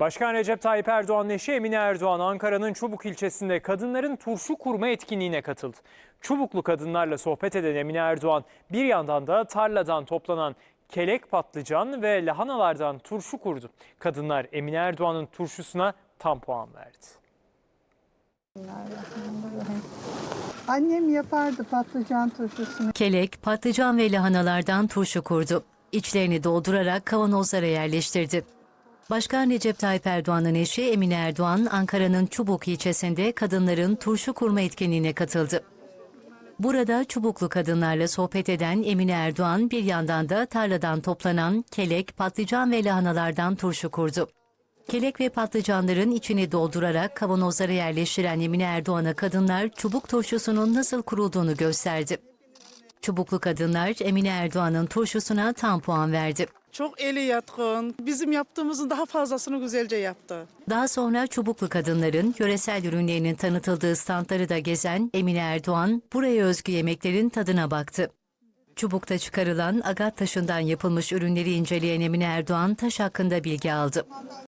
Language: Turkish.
Başkan Recep Tayyip Erdoğan'ın eşi Emine Erdoğan Ankara'nın Çubuk ilçesinde kadınların turşu kurma etkinliğine katıldı. Çubuklu kadınlarla sohbet eden Emine Erdoğan bir yandan da tarladan toplanan kelek patlıcan ve lahanalardan turşu kurdu. Kadınlar Emine Erdoğan'ın turşusuna tam puan verdi. Annem yapardı patlıcan turşusunu. Kelek, patlıcan ve lahanalardan turşu kurdu. İçlerini doldurarak kavanozlara yerleştirdi. Başkan Recep Tayyip Erdoğan'ın eşi Emine Erdoğan, Ankara'nın Çubuk ilçesinde kadınların turşu kurma etkinliğine katıldı. Burada çubuklu kadınlarla sohbet eden Emine Erdoğan bir yandan da tarladan toplanan kelek, patlıcan ve lahanalardan turşu kurdu. Kelek ve patlıcanların içini doldurarak kavanozlara yerleştiren Emine Erdoğan'a kadınlar çubuk turşusunun nasıl kurulduğunu gösterdi. Çubuklu kadınlar Emine Erdoğan'ın turşusuna tam puan verdi. Çok eli yatkın. Bizim yaptığımızın daha fazlasını güzelce yaptı. Daha sonra çubuklu kadınların yöresel ürünlerinin tanıtıldığı standları da gezen Emine Erdoğan buraya özgü yemeklerin tadına baktı. Çubukta çıkarılan agat taşından yapılmış ürünleri inceleyen Emine Erdoğan taş hakkında bilgi aldı.